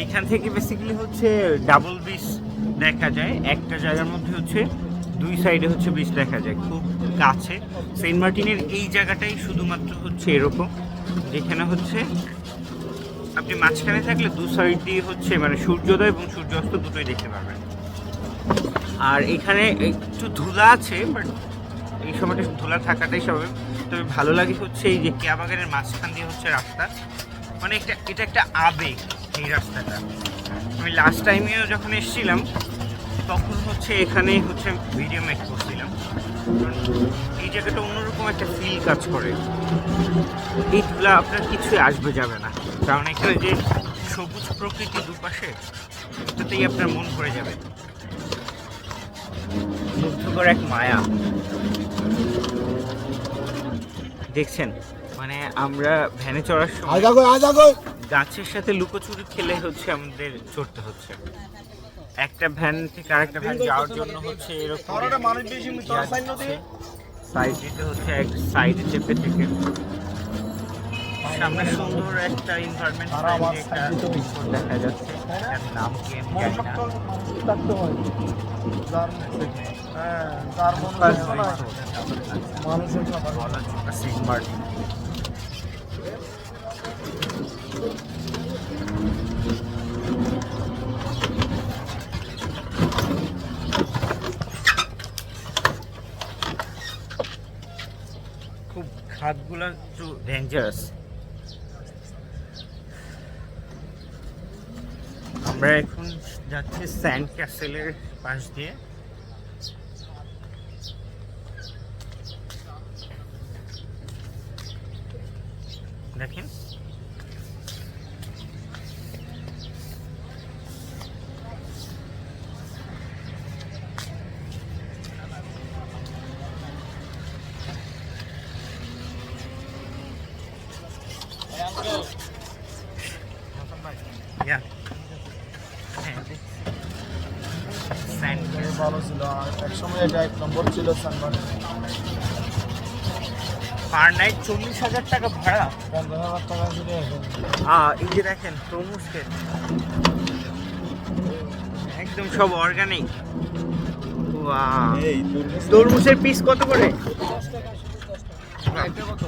এখান থেকে বেসিক্যালি হচ্ছে ডাবল বিচ দেখা যায়। একটা জায়গার মধ্যে হচ্ছে, দুই সাইডে হচ্ছে বিচ দেখা যায়, খুব কাছে। সেন্ট মার্টিনের এই জায়গাটাই শুধুমাত্র হচ্ছে এরকম। যেখানে হচ্ছে, আপনি মাঝখানে থাকলে দু সাইড দিয়ে হচ্ছে মানে সূর্যোদয় এবং সূর্যাস্ত দুটোই দেখতে পারবেন। আর এখানে একটু ধুলা আছে বাট এই সময়টা ধুলা থাকাটাই স্বাভাবিক। তবে ভালো লাগে হচ্ছে এই যে কেয়া বাগানের মাঝখান দিয়ে হচ্ছে রাস্তা। মানে একটা, এটা একটা আবেগ। এই রাস্তাটা। আমি লাস্ট টাইমেও যখন এসেছিলাম, তখন হচ্ছে এখানে হচ্ছে ভিডিও মেক করছিলাম। এই জায়গাটা অন্যরকম একটা ফিল কাজ করে। এইগুলো আপনার কিছুই আসবে যাবে না। কারণ এখানে যে সবুজ প্রকৃতি দুপাশে এটাতেই আপনার মন ভরে যাবে। মুগ্ধকর এক মায়া। দেখছেন? মানে আমরা ভ্যানে চড়ার সময় গাছের সাথে লুকোচুরি খেলে হচ্ছে আমাদের চড়তে হচ্ছে। একটা ভ্যান থেকে আরেকটা ভ্যান যাওয়ার জন্য হচ্ছে এরকম সাইড দিতে হচ্ছে। এক সাইডে চেপে থেকে। সামনে সুন্দর একটা এনভায়রনমেন্ট একটা দেখা যাচ্ছে। এটার নাম কি আমি জানি না। থাকতে হয়। হ্যাঁ মন মানুষের কথা। বলা চোখা খুব একটু ডেঞ্জারাস আমরা এখন যাচ্ছি স্যান্ড ক্যাসেলের পাশ দিয়ে। দেখেন। Sand ভালো ছিল এক সময় এটা এক নম্বর ছিল সানমান পার নাইট চল্লিশ হাজার টাকা ভাড়া। পঞ্চাশ হাজার টাকা ছিল এই যে দেখেন তরমুজ। একদম সব অর্গানিক তরমুজের পিস কত করে? কত?